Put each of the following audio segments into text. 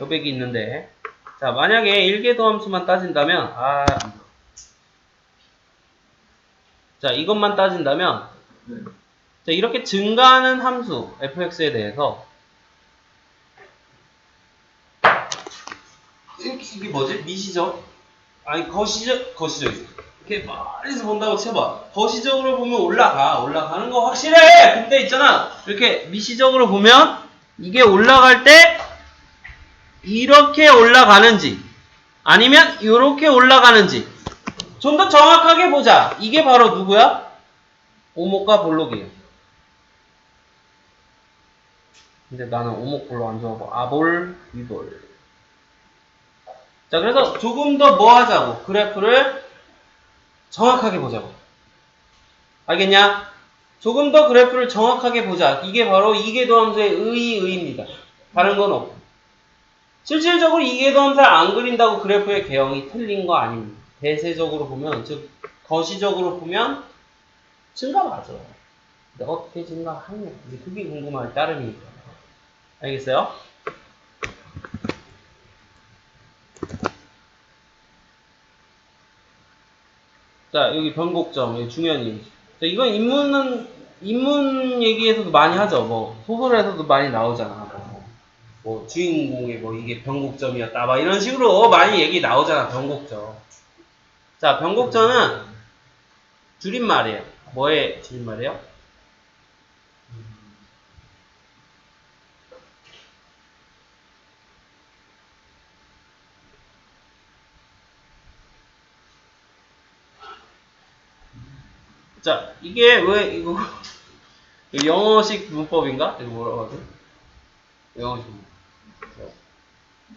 여백이 있는데. 자 만약에 일계도함수만 따진다면 아 자, 이것만 따진다면 자, 이렇게 증가하는 함수 fx에 대해서 이게 뭐지? 미시적? 아니 거시적 거시적. 이렇게 멀리서 본다고 쳐봐. 거시적으로 보면 올라가. 올라가는 거 확실해! 근데 있잖아. 이렇게 미시적으로 보면 이게 올라갈 때 이렇게 올라가는지 아니면 이렇게 올라가는지 좀 더 정확하게 보자 이게 바로 누구야? 오목과 볼록이에요 근데 나는 오목 별로 안 좋아하고 아볼 위볼 자, 그래서 조금 더 뭐 하자고? 그래프를 정확하게 보자고. 알겠냐? 조금 더 그래프를 정확하게 보자. 이게 바로 이계도함수의 의, 의입니다. 다른 건 없고. 실질적으로 이계도함수를 안 그린다고 그래프의 개형이 틀린 거 아닙니다. 대세적으로 보면, 즉, 거시적으로 보면, 증가 맞아. 근데 어떻게 증가하냐? 이제 그게 궁금할 따름이니까. 알겠어요? 자, 여기 변곡점, 여기 중요한 얘기. 자, 이건 인문은, 인문 얘기에서도 많이 하죠. 뭐, 소설에서도 많이 나오잖아. 뭐, 뭐 주인공의 뭐, 이게 변곡점이었다. 막 이런 식으로 많이 얘기 나오잖아, 변곡점. 자, 변곡점은 줄임말이에요. 뭐의 줄임말이에요? 자, 이게 왜 이거 이거 영어식 문법인가? 이거 뭐라고 하지? 영어식 문법.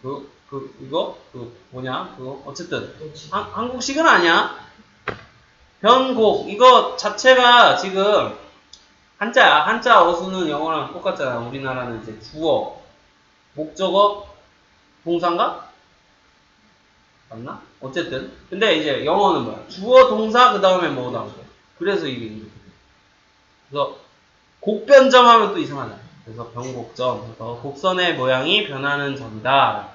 그, 그, 이거? 그, 뭐냐? 그거? 어쨌든. 한, 한국식은 아니야. 변곡. 이거 자체가 지금 한자야. 한자 어수는 영어랑 똑같잖아. 우리나라는 이제 주어, 목적어, 동사인가? 맞나? 어쨌든. 근데 이제 영어는 뭐야? 주어, 동사, 그 다음에 뭐 거야? 그래서 이게. 그래서 곡변점 하면 또 이상하잖아. 그래서 변곡점. 그래서 곡선의 모양이 변하는 점이다.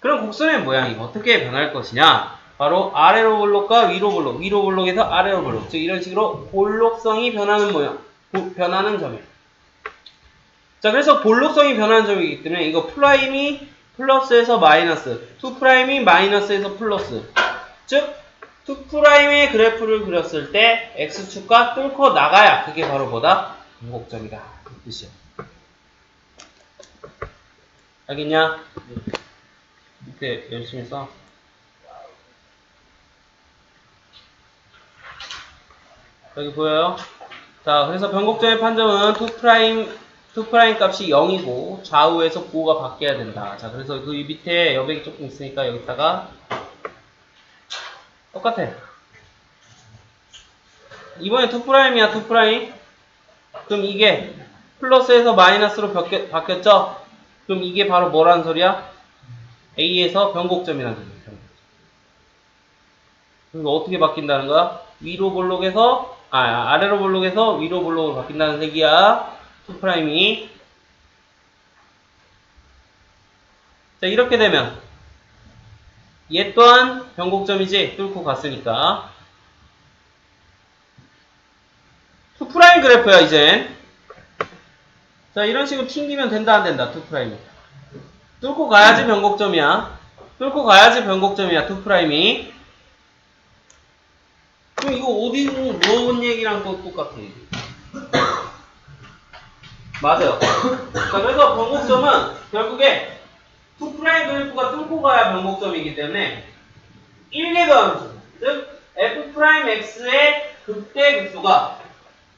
그럼 곡선의 모양이 어떻게 변할 것이냐? 바로 아래로 볼록과 위로 볼록, 위로 볼록에서 아래로 볼록. 즉 이런 식으로 볼록성이 변하는 모양, 보- 변하는 점이에요. 자, 그래서 볼록성이 변하는 점이기 때문에 이거 프라임이 플러스에서 마이너스, 2 프라임이 마이너스에서 플러스. 즉 2 프라임의 그래프를 그렸을 때 x축과 뚫고 나가야 그게 바로 뭐다? 변곡점이다. 그 뜻이야. 알겠냐? 이렇게 열심히 써. 여기 보여요? 자, 그래서 변곡점의 판정은 2 프라임 2 프라임 값이 0이고 좌우에서 부호가 바뀌어야 된다. 자, 그래서 그 밑에 여백이 조금 있으니까 여기다가 똑같아. 이번에 2 프라임이야, 2 프라임. 그럼 이게 플러스에서 마이너스로 바뀌, 바뀌었죠? 그럼 이게 바로 뭐라는 소리야? A에서 변곡점이라는 소리야. 변곡점. 그럼 어떻게 바뀐다는 거야? 위로 볼록에서 아 아래로 볼록에서 위로 볼록으로 바뀐다는 얘기야. 2 프라임이. 자 이렇게 되면 얘 또한 변곡점이지 뚫고 갔으니까 2 프라임 그래프야 이젠 자 이런 식으로 튕기면 된다 안 된다? 2 프라임이. 뚫고 가야지 변곡점이야. 뚫고 가야지 변곡점이야 2 프라임이. 그럼 이거 어디 넣은 얘기랑 또 똑같아. 맞아요. 자 그래서 변곡점은 결국에 2 프라임 그래프가 뚫고 가야 변곡점이기 때문에 1계도 함수 즉 f 프라임 x의 극대 극소가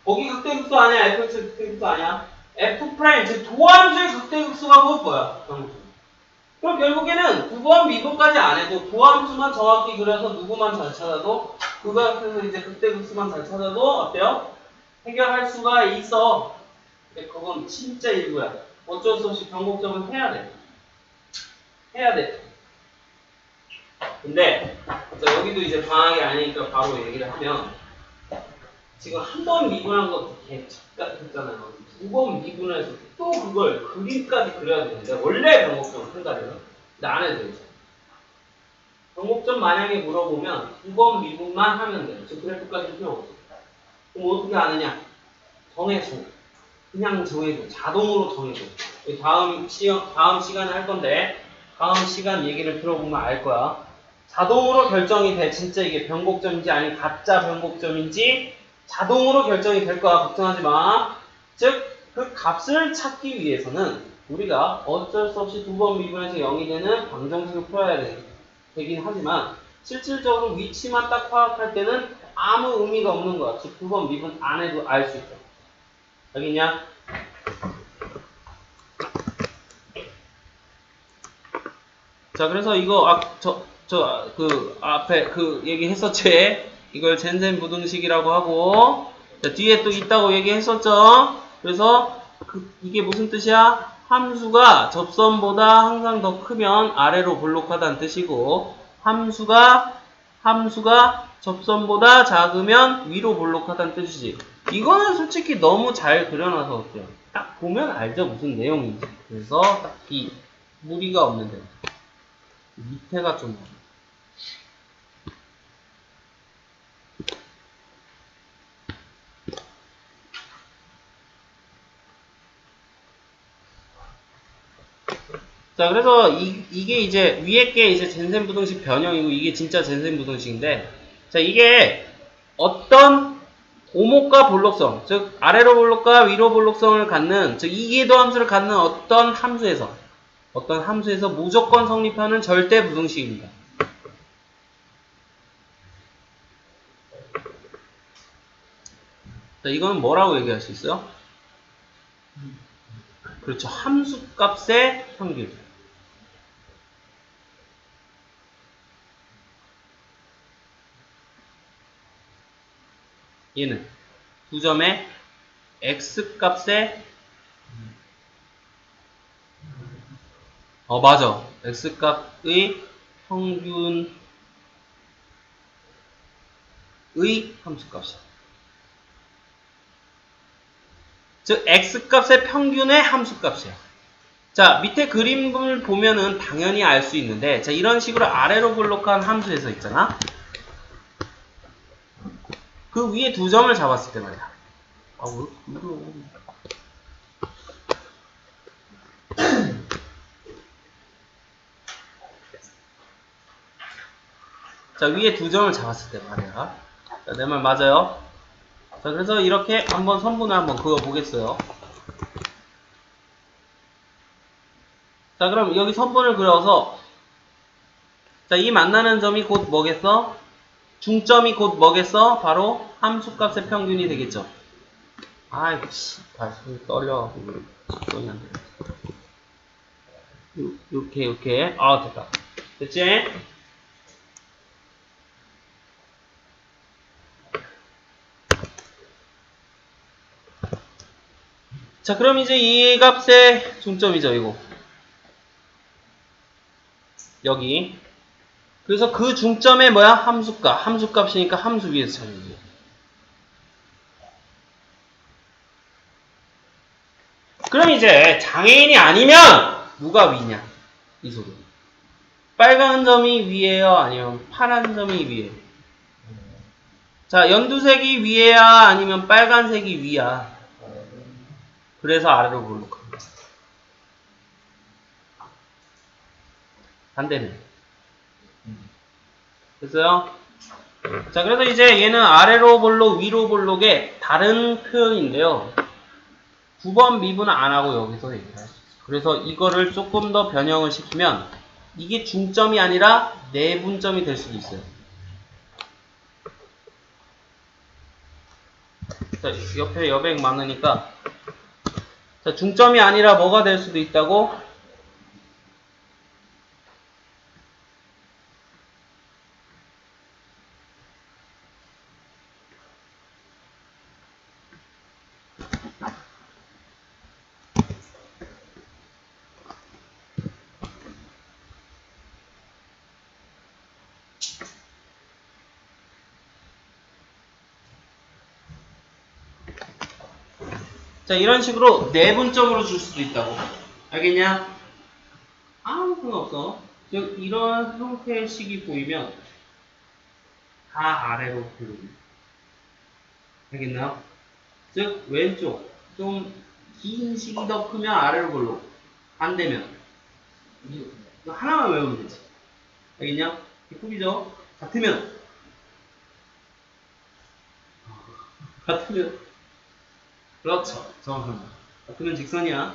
거기 극대 극소 아니야? Fx 극대 극소 아니야 f 프라임 즉 도함수의 극대 극소가 그거 뭐야 그럼 결국에는 9번 미분까지 안 해도 도함수만 정확히 그려서 누구만 잘 찾아도 그거 그래서 이제 극대 극소만 잘 찾아도 어때요? 해결할 수가 있어 근데 그건 진짜 일부야 어쩔 수 없이 변곡점은 해야 돼 해야 돼. 근데 자, 여기도 이제 방학이 아니니까 바로 얘기를 하면 지금 한 번 미분한 것도 개착같았잖아요. 두번 미분해서 또 그걸 그림까지 그려야 되는데 원래 병목점 한다면 근데 안 해도 되죠. 병목점 만약에 물어보면 두번 미분만 하면 돼요. 즉 그래프까지 필요 없어. 그럼 어떻게 아느냐? 정해줘. 그냥 정해줘. 자동으로 정해줘. 이 다음 시간 다음 시간에 할 건데 다음 시간 얘기를 들어보면 알 거야. 자동으로 결정이 돼. 진짜 이게 변곡점인지 아니면 가짜 변곡점인지 자동으로 결정이 될 거야. 걱정하지 마. 즉, 그 값을 찾기 위해서는 우리가 어쩔 수 없이 두 번 미분해서 0이 되는 방정식을 풀어야 되, 되긴 하지만 실질적으로 위치만 딱 파악할 때는 아무 의미가 없는 거야. 즉, 두 번 미분 안 해도 알 수 있어. 알겠냐? 자, 그래서 이거 아, 저, 저, 그 앞에 그 얘기했었지. 이걸 젠젠 부등식이라고 하고, 자, 뒤에 또 있다고 얘기했었죠. 그래서 그, 이게 무슨 뜻이야? 함수가 접선보다 항상 더 크면 아래로 볼록하다는 뜻이고, 함수가 함수가 접선보다 작으면 위로 볼록하다는 뜻이지. 이거는 솔직히 너무 잘 그려놔서 어때요? 딱 보면 알죠 무슨 내용인지. 그래서 딱히 무리가 없는데. 밑에가 좀 자, 그래서 이, 이게 이제 위에 게 이제 젠센 부등식 변형이고 이게 진짜 젠센 부등식인데 자, 이게 어떤 오목과 볼록성, 즉 아래로 볼록과 위로 볼록성을 갖는 즉 이계도 함수를 갖는 어떤 함수에서 어떤 함수에서 무조건 성립하는 절대 부등식입니다. 자, 이건 뭐라고 얘기할 수 있어요? 그렇죠. 함수 값의 평균. 얘는 두 점의 x 값의 어 맞아 x 값의 평균의 함수값이야. 즉 x 값의 평균의 함수값이야. 자 밑에 그림을 보면은 당연히 알 수 있는데 자 이런 식으로 아래로 블록한 함수에서 있잖아. 그 위에 두 점을 잡았을 때 말이야. 아, 왜, 이거. 자, 위에 두 점을 잡았을 때 말이야. 자, 내 말 맞아요? 자, 그래서 이렇게 한번 선분을 한번 그어 보겠어요. 자, 그럼 여기 선분을 그려서 자, 이 만나는 점이 곧 뭐겠어? 중점이 곧 뭐겠어? 바로 함수값의 평균이 되겠죠. 아이고 씨, 발손이 떨려가지고 손이 안 돼. 이렇게 이렇게 아 됐다. 됐지? 자 그럼 이제 이 값의 중점이죠 이거 여기 그래서 그 중점에 뭐야? 함수값. 함수값이니까 함수 위에서 찾는 그럼 이제 장애인이 아니면 누가 위냐? 이 소리. 빨간 점이 위에요? 아니면 파란 점이 위에요? 자, 연두색이 위에야? 아니면 빨간색이 위야? 그래서 아래로 볼록합니다. 반대는? 됐어요? 자, 그래서 이제 얘는 아래로 볼록, 위로 볼록의 다른 표현인데요. 9번 미분은 안 하고 여기서 수 있어요. 그래서 이거를 조금 더 변형을 시키면 이게 중점이 아니라 내분점이 될 수도 있어요. 자, 옆에 여백 많으니까 자, 중점이 아니라 뭐가 될 수도 있다고? 자, 이런 식으로 내분점으로 줄 수도 있다고. 알겠냐? 아무 상관없어. 즉, 이런 형태의 식이 보이면 다 아래로 부르기. 알겠나요? 즉, 왼쪽. 좀 긴 식이 더 크면 아래로 불러. 반대면. 이거 하나만 외우면 되지. 알겠냐? 이쁘이죠 같으면. 같으면. 그렇죠. 정확합니다. 같으면 직선이야.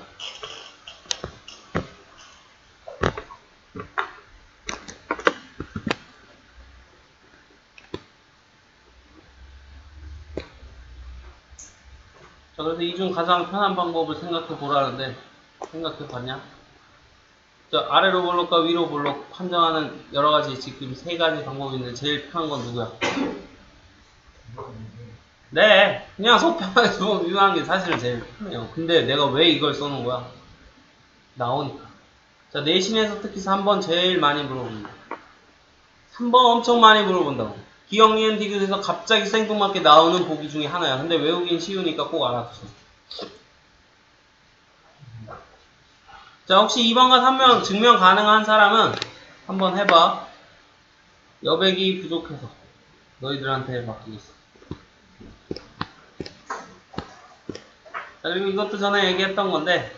자, 그래서 이 중 가장 편한 방법을 생각해 보라는데, 생각해 봤냐? 자, 아래로 볼록과 위로 볼록 판정하는 여러 가지 지금 세 가지 방법이 있는데, 제일 편한 건 누구야? 네, 그냥 속 편하게 좀 유명한 게 사실은 제일 편해요. 근데 내가 왜 이걸 써놓은 거야? 나오니까. 자, 내신에서 특히 3번 제일 많이 물어봅니다. 3번 엄청 많이 물어본다고. 기억, 니은, 디귿에서 갑자기 생뚱맞게 나오는 보기 중에 하나야. 근데 외우긴 쉬우니까 꼭 알아두세요. 자, 혹시 2번과 3번 증명 가능한 사람은 한번 해봐. 여백이 부족해서 너희들한테 맡기겠어. 자, 그리고 이것도 전에 얘기했던 건데,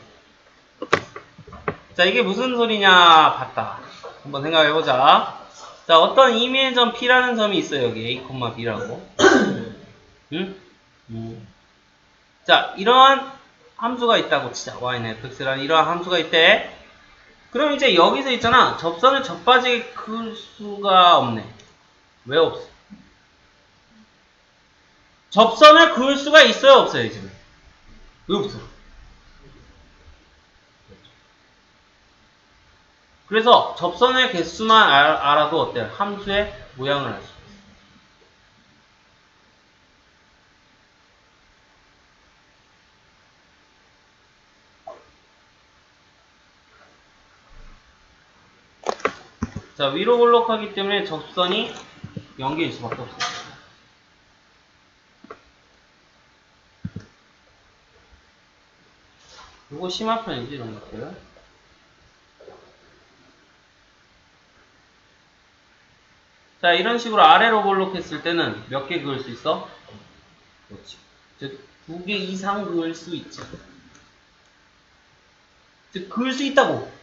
자, 이게 무슨 소리냐, 봤다. 한번 생각해보자. 자, 어떤 이미의 점 P라는 점이 있어요, 여기. A, B라고. 응? 음. 자, 이러한 함수가 있다고 치자. y는 fx라는 이러한 함수가 있대. 그럼 이제 여기서 있잖아. 접선을 접바지게 클 수가 없네. 왜 없어? 접선을 그을 수가 있어요, 없어요, 지금? 왜 없어? 그래서 접선의 개수만 알, 알아도 어때요? 함수의 모양을 알 수 있어요. 자, 위로 볼록하기 때문에 접선이 연계일 수밖에 없어요. 이거 심화편이지, 이런 것들. 자, 이런 식으로 아래로 볼록했을 때는 몇 개 그을 수 있어? 그렇지. 즉, 두개 이상 그을 수 있지. 즉, 그을 수 있다고.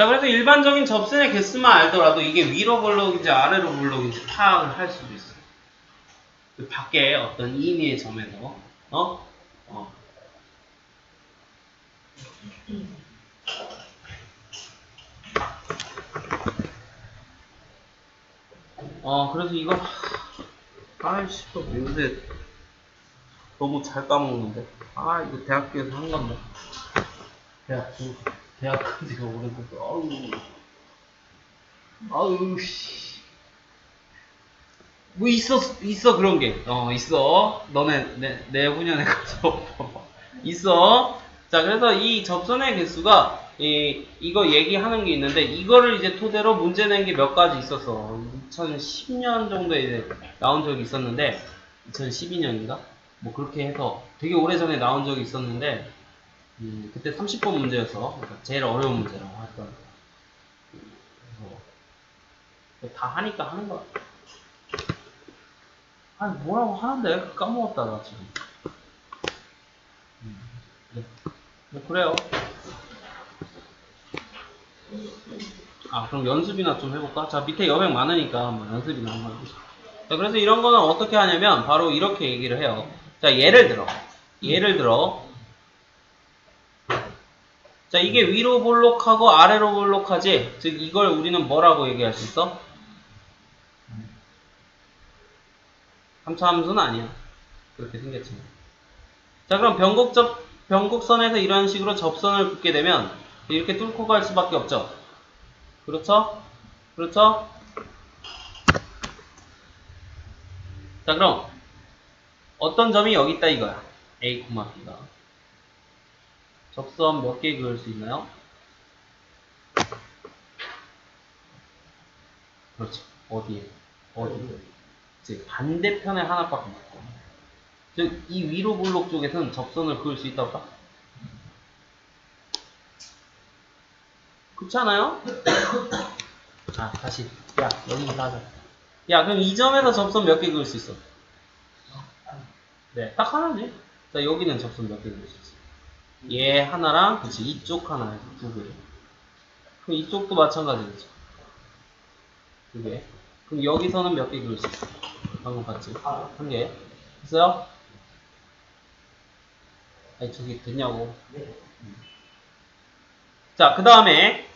자, 그래서 일반적인 접선의 개수만 알더라도 이게 위로 볼록인지 아래로 볼록인지 파악을 할 수도 있어요. 그 밖에 어떤 임의의 점에서, 어? 어. 어, 그래서 이거, 아이씨, 또 요새 너무 잘 까먹는데. 아, 이거 대학교에서 한 건데. 대학, 대학 간 지가 오래돼서, 아우. 아우, 씨. 뭐, 있어, 있어, 그런 게. 어, 있어. 너네, 내, 내 후년에 가서 봐봐. 있어. 자, 그래서 이 접선의 개수가, 이, 이거 얘기하는 게 있는데, 이거를 이제 토대로 문제 낸 게 몇 가지 있었어. 2010년 정도에 이제 나온 적이 있었는데, 2012년인가? 뭐 그렇게 해서 되게 오래 전에 나온 적이 있었는데, 음, 그때 30번 문제였어. 그러니까 제일 어려운 문제라고 했던. 그래서 다 하니까 하는 거야. 아니, 뭐라고 하는데? 까먹었다, 나 지금. 음, 네. 뭐, 그래요. 아, 그럼 연습이나 좀 해볼까? 자, 밑에 여백 많으니까, 뭐, 연습이나 한번 해보자. 자, 그래서 이런 거는 어떻게 하냐면, 바로 이렇게 얘기를 해요. 자, 예를 들어. 예를 들어. 자, 이게 위로 볼록하고 아래로 볼록하지? 즉, 이걸 우리는 뭐라고 얘기할 수 있어? 함수함수는 아니야. 그렇게 생겼지만. 자, 그럼 변곡접, 변곡선에서 이런 식으로 접선을 긋게 되면 이렇게 뚫고 갈 수밖에 없죠. 그렇죠? 그렇죠? 자, 그럼 어떤 점이 여기 있다 이거야. A, B다. 접선 몇 개 그을 수 있나요? 그렇지. 어디에? 어디? 이제 반대편에 하나밖에 없고. 즉, 이 위로 블록 쪽에서는 접선을 그을 수 있다고 봐. 그렇지 않아요? 아, 다시. 야, 여기부터 하자. 야, 그럼 이 점에서 접선 몇 개 그을 수 있어? 네, 딱 하나네. 자, 여기는 접선 몇 개 그을 수 있어? 얘 하나랑, 그치, 이쪽 하나, 두 개. 그럼 이쪽도 마찬가지겠죠. 두 개. 그럼 여기서는 몇 개 그을 수 있어? 방금 봤지? 한 개. 됐어요? 아니, 저기 됐냐고. 자, 그 다음에,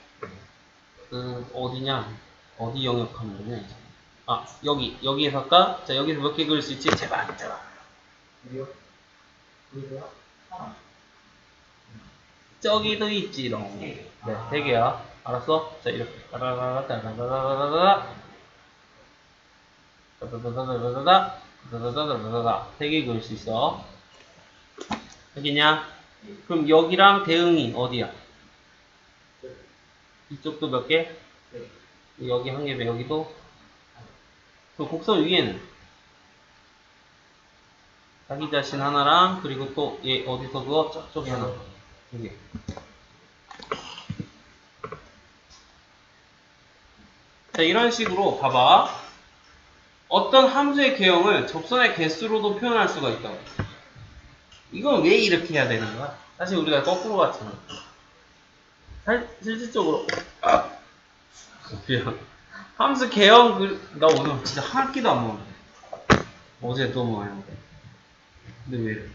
그, 어디냐? 어디 영역하는 거냐, 이제. 아, 여기, 여기에서 할까? 자, 여기서 몇 개 그을 수 있지? 제발, 제발. 저기도 있지롱. 네, 세 개야. 알았어? 자, 이렇게. 따라라라, 따라라라라라. 따다다다다다다. 따다다다다다다. 세개 그을 수 있어. 알겠냐? 그럼 여기랑 대응이 어디야? 이쪽도 몇 개? 여기 한 개, 여기도? 그 곡선 위에는? 자기 자신 하나랑, 그리고 또 얘 어디서 그어? 저쪽에 하나. 여기. 자, 이런 식으로 봐봐. 어떤 함수의 개형을 접선의 개수로도 표현할 수가 있다고. 이건 왜 이렇게 해야 되는 거야? 사실 우리가 거꾸로 갔잖아. 살, 실질적으로. 아, 미안. 함수 개형, 그, 나 오늘 진짜 한 끼도 안 먹었네. 어제 많이 먹었네. 근데 왜 이래?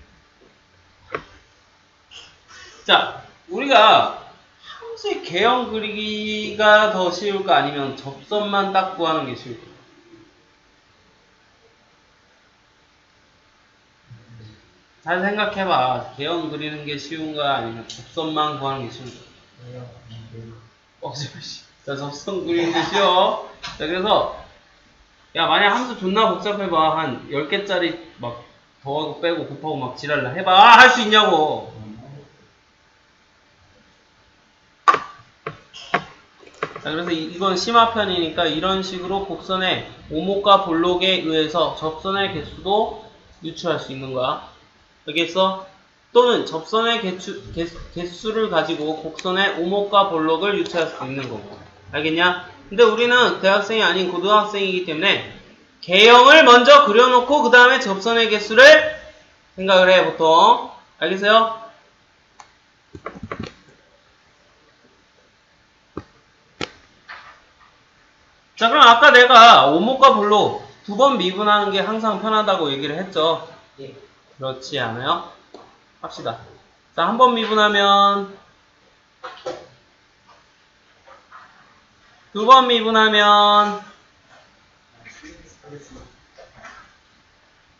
자, 우리가 함수의 개형 그리기가 더 쉬울까? 아니면 접선만 딱 구하는 게 쉬울까? 잘 생각해봐. 개형 그리는 게 쉬운가? 아니면 접선만 구하는 게 쉬운가? 어제 씨. 자, 접선 그리는 게 쉬워. 자, 그래서, 야, 만약 함수 존나 복잡해봐. 한 10개짜리 막 더하고 빼고 곱하고 막 지랄라 해봐. 아, 할 수 있냐고. 자, 그래서 이, 이건 심화편이니까 이런 식으로 곡선의 오목과 볼록에 의해서 접선의 개수도 유추할 수 있는 거야. 알겠어? 또는 접선의 개추, 개, 개수를 가지고 곡선의 오목과 볼록을 유추할 수 있는 거고. 알겠냐? 근데 우리는 대학생이 아닌 고등학생이기 때문에 개형을 먼저 그려놓고 그 다음에 접선의 개수를 생각을 해 보통. 알겠어요? 자 그럼 아까 내가 오목과 볼록 두번 미분하는 게 항상 편하다고 얘기를 했죠. 그렇지 않아요? 합시다. 자, 한 번 미분하면 두 번 미분하면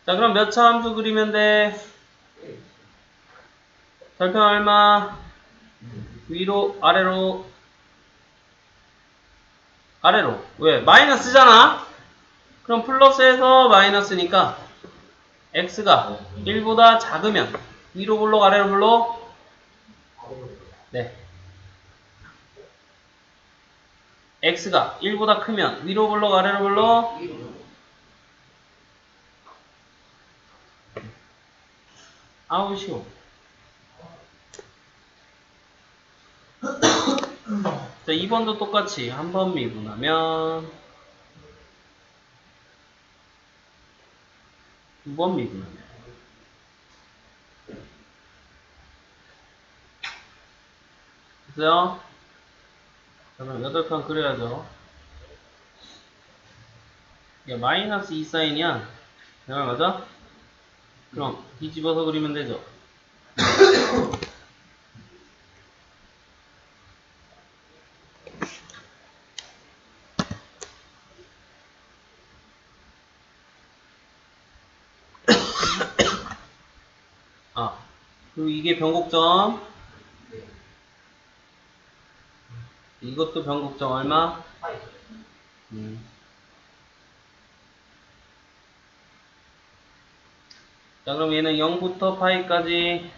자, 그럼 몇 차 함수 그리면 돼? 절편 얼마? 위로, 아래로, 아래로. 왜? 마이너스잖아? 그럼 플러스에서 마이너스니까 x가 1보다 작으면 위로 볼록 아래로 볼록 네 x가 1보다 크면 위로 볼록 아래로 볼록 아우 쉬워 자 2번도 똑같이 한 번 미분하면 두 번 미분하면 됐어요? 자, 그럼 8편 그려야죠. 야, 마이너스 2 사인이야. 내말 맞아? 그럼 뒤집어서 그리면 되죠. 아, 그리고 이게 변곡점. 이것도 변곡점 얼마? 음. 자, 그럼 얘는 0부터 파이까지,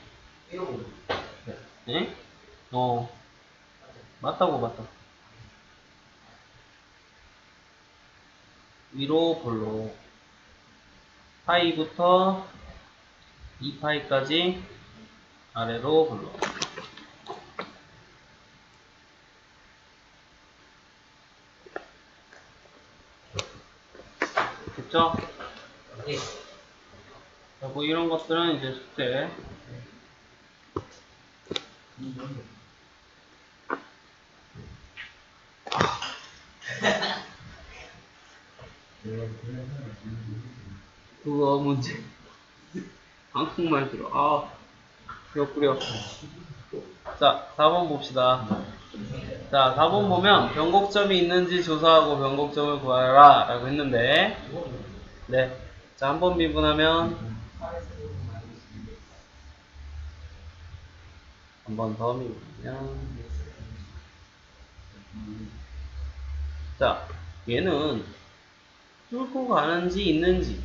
예? 어, 맞다고, 맞다. 위로 볼로. 파이부터 2파이까지 아래로 볼로. 됐죠? 네. 자, 뭐 이런 것들은 이제 숙제. 그거 문제. 한국말 들어. 아, 옆구려. 자, 4번 봅시다. 자, 4번 보면 변곡점이 있는지 조사하고 변곡점을 구하라 라고 했는데, 네. 자, 한 번 미분하면 한 번 더 미분하면 자, 얘는 뚫고 가는지 있는지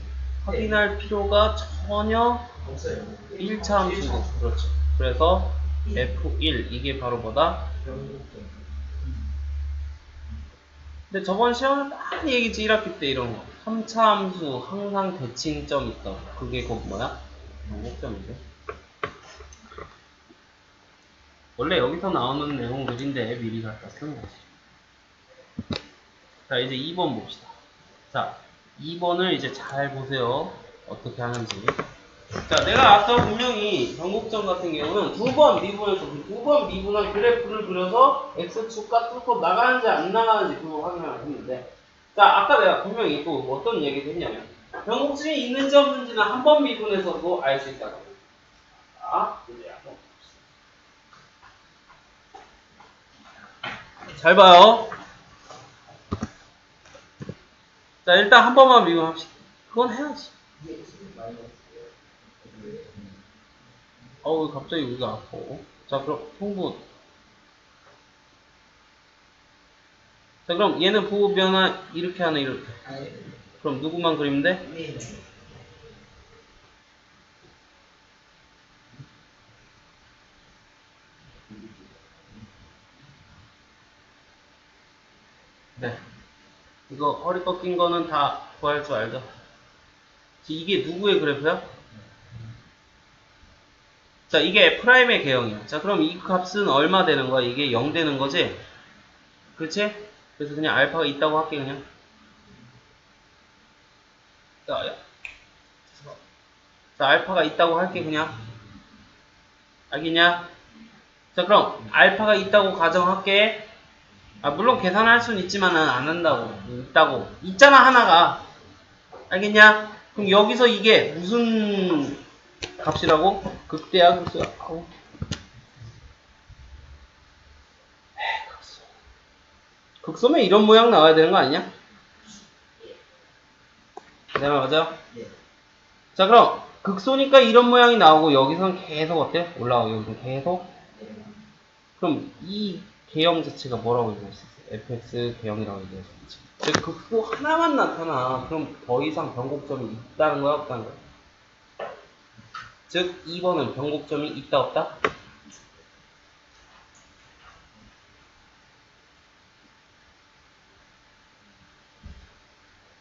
확인할 필요가 전혀 없어요. 1차 함수고 그렇죠. 그래서 F1 이게 바로 뭐다? 근데 저번 시험에 많이 얘기했지 1학기 때 이런 거. 3차 함수 항상 대칭점 있다 그게 곧 뭐야? 변곡점인데? 원래 여기서 나오는 내용들인데 미리 갖다 쓴 거지. 자 이제 2번 봅시다. 자 2번을 이제 잘 보세요. 어떻게 하는지. 자, 내가 아까 분명히 변곡점 같은 경우는 두 번 미분해서 두번 미분한 그래프를 그려서 x축과 뚫고 나가는지 안 나가는지 그거 확인을 했는데. 자, 아까 내가 분명히 또 어떤 얘기를 했냐면 변곡점이 있는지 없는지는 한 번 미분해서도 알 수 있다고. 자, 이제 한번. 잘 봐요 자, 일단 한 번만 미분합시다. 그건 해야지. 어우 갑자기 여기가 아파. 자 그럼 통분 자 그럼 얘는 부호 변화 이렇게 하네 이렇게. 그럼 누구만 그리면 돼? 이거 허리 꺾인 거는 다 구할 줄 알죠? 이게 누구의 그래프야? 자 이게 F'의 개형이야 자 그럼 이 값은 얼마 되는 거야? 이게 0 되는 거지? 그렇지? 그래서 그냥 알파가 있다고 할게 그냥 자, 야. 자 알파가 있다고 할게 그냥 알겠냐? 자 그럼 알파가 있다고 가정할게 아 물론 계산할 수는 있지만은 안 한다고 있다고 있잖아 하나가 알겠냐? 그럼 여기서 이게 무슨 값이라고? 극대야 극소야 아우. 극소. 극소면 이런 모양 나와야 되는 거 아니냐? 내 말 맞아? 네. 자 그럼 극소니까 이런 모양이 나오고 여기서는 계속 어때? 올라가고 여기서 계속 그럼 이 개형 자체가 뭐라고 얘기할 수 있어? fx 개형이라고 얘기할 수 있지. 즉 극소 하나만 나타나. 그럼 더 이상 변곡점이 있다는 거야, 없다는 거야? 즉 2번은 변곡점이 있다, 없다?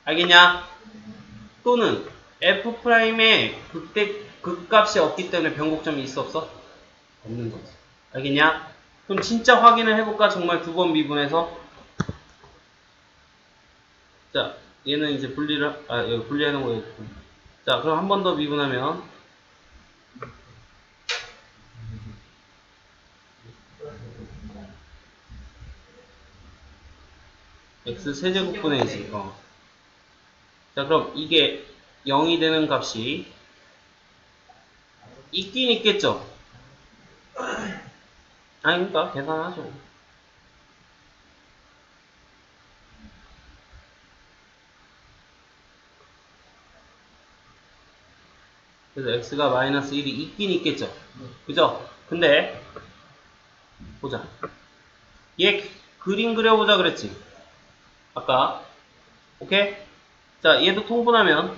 알겠냐? 또는 f'의 극대 극값이 없기 때문에 변곡점이 있어 없어? 없는 거지. 알겠냐? 그럼 진짜 확인을 해볼까? 정말 두 번 미분해서 자 얘는 이제 분리를 아 여기 분리하는 거예요. 자 그럼 한 번 더 미분하면 x 세제곱분의 2지. 어. 자 그럼 이게 0이 되는 값이 있긴 있겠죠? 아니 그러니까 계산하죠. 그래서 x가 마이너스 1이 있긴 있겠죠. 그죠? 근데 보자. 얘 그림 그려보자 그랬지. 아까 오케이? 자 얘도 통분하면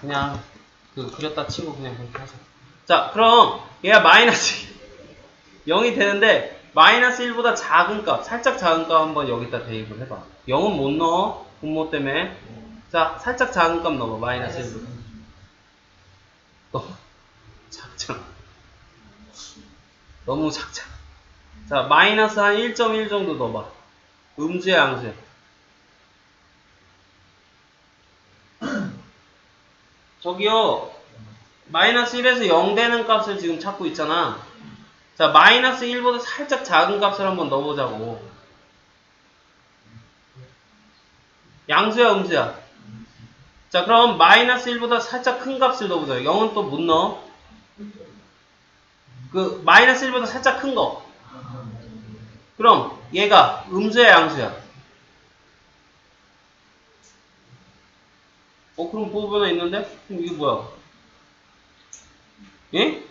그냥 그 그렸다 치고 그냥 그렇게 하자. 자, 그럼 얘가 마이너스 0이 되는데 마이너스 1보다 작은 값, 살짝 작은 값 한번 여기다 대입을 해봐. 0은 못 넣어. 분모 때문에. 자, 살짝 작은 값 넣어봐. 마이너스 1보다. 너무 작잖아. 너무 작잖아. 자, 마이너스 한 1.1 정도 넣어봐. 음수야, 양수야? 저기요, 마이너스 1에서 0 되는 값을 지금 찾고 있잖아. 자, 마이너스 1보다 살짝 작은 값을 한번 넣어보자고. 양수야, 음수야? 자, 그럼 마이너스 1보다 살짝 큰 값을 넣어보자. 0은 또 못 넣어. 그, 마이너스 1보다 살짝 큰 거. 그럼 얘가 음수야, 양수야? 어, 그럼 보호 변화 있는데? 그럼 이게 뭐야? 예?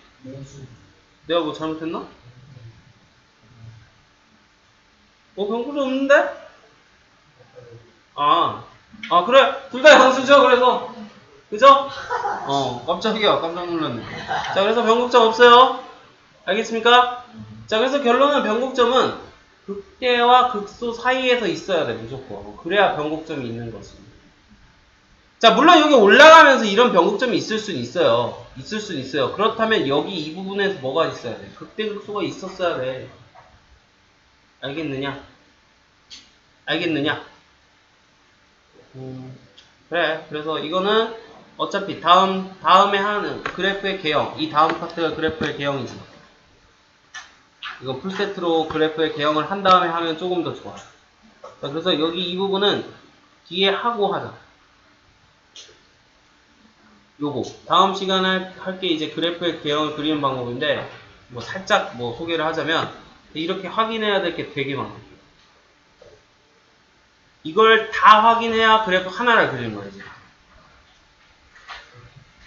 내가 뭐 잘못했나? 어, 병구도 없는데? 아, 아, 그래. 둘 다 양수죠, 그래서. 그죠? 어, 깜짝이야. 깜짝 놀랐네. 자, 그래서 변곡점 없어요. 알겠습니까? 자, 그래서 결론은 변곡점은 극대와 극소 사이에서 있어야 돼, 무조건. 그래야 변곡점이 있는 거지. 자, 물론 여기 올라가면서 이런 변곡점이 있을 수는 있어요. 있을 수는 있어요. 그렇다면 여기 이 부분에서 뭐가 있어야 돼? 극대 극소가 있었어야 돼. 알겠느냐? 알겠느냐? 음, 그래. 그래서 이거는 어차피 다음 다음에 하는 그래프의 개형, 이 다음 파트가 그래프의 개형이지. 이거 풀세트로 그래프의 개형을 한 다음에 하면 조금 더 좋아. 자, 그래서 여기 이 부분은 뒤에 하고 하자. 요거 다음 시간에 할 게 이제 그래프의 개형을 그리는 방법인데 뭐 살짝 뭐 소개를 하자면 이렇게 확인해야 될 게 되게 많아. 이걸 다 확인해야 그래프 하나를 그리는 거예요. 이제.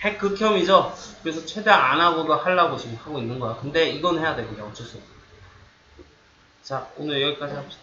핵 극혐이죠. 그래서 최대한 안 하고도 하려고 지금 하고 있는 거야. 근데 이건 해야 돼. 그냥 어쩔 수 없어. 자 오늘 여기까지 합시다.